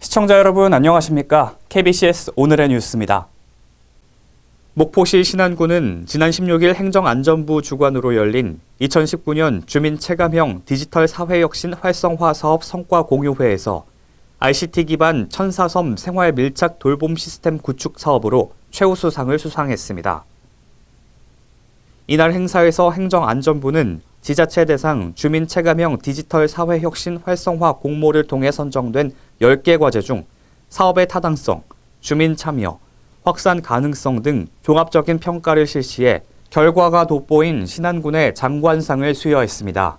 시청자 여러분 안녕하십니까? KBCS 오늘의 뉴스입니다. 목포시 신안군은 지난 16일 행정안전부 주관으로 열린 2019년 주민 체감형 디지털 사회혁신 활성화 사업 성과 공유회에서 ICT 기반 천사섬 생활 밀착 돌봄 시스템 구축 사업으로 최우수상을 수상했습니다. 이날 행사에서 행정안전부는 지자체 대상 주민 체감형 디지털 사회 혁신 활성화 공모를 통해 선정된 10개 과제 중 사업의 타당성, 주민 참여, 확산 가능성 등 종합적인 평가를 실시해 결과가 돋보인 신안군의 장관상을 수여했습니다.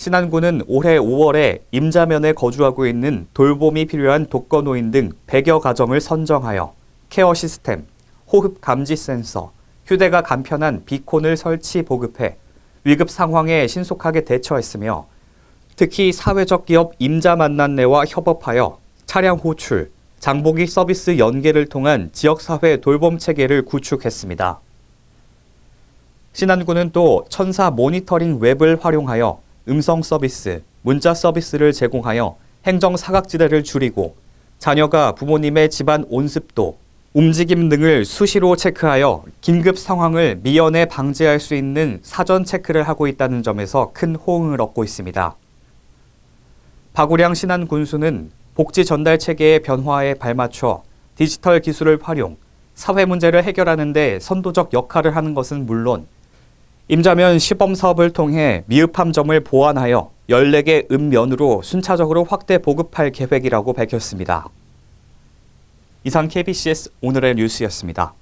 신안군은 올해 5월에 임자면에 거주하고 있는 돌봄이 필요한 독거노인 등 100여 가정을 선정하여 케어 시스템, 호흡 감지 센서, 휴대가 간편한 비콘을 설치 보급해 위급 상황에 신속하게 대처했으며 특히 사회적 기업 임자 만난내와 협업하여 차량 호출, 장보기 서비스 연계를 통한 지역사회 돌봄 체계를 구축했습니다. 신안군은 또 천사 모니터링 웹을 활용하여 음성 서비스, 문자 서비스를 제공하여 행정 사각지대를 줄이고 자녀가 부모님의 집안 온습도, 움직임 등을 수시로 체크하여 긴급 상황을 미연에 방지할 수 있는 사전 체크를 하고 있다는 점에서 큰 호응을 얻고 있습니다. 박우량 신안 군수는 복지 전달 체계의 변화에 발맞춰 디지털 기술을 활용, 사회 문제를 해결하는 데 선도적 역할을 하는 것은 물론 임자면 시범 사업을 통해 미흡함 점을 보완하여 14개 읍면으로 순차적으로 확대 보급할 계획이라고 밝혔습니다. 이상 KBCS 오늘의 뉴스였습니다.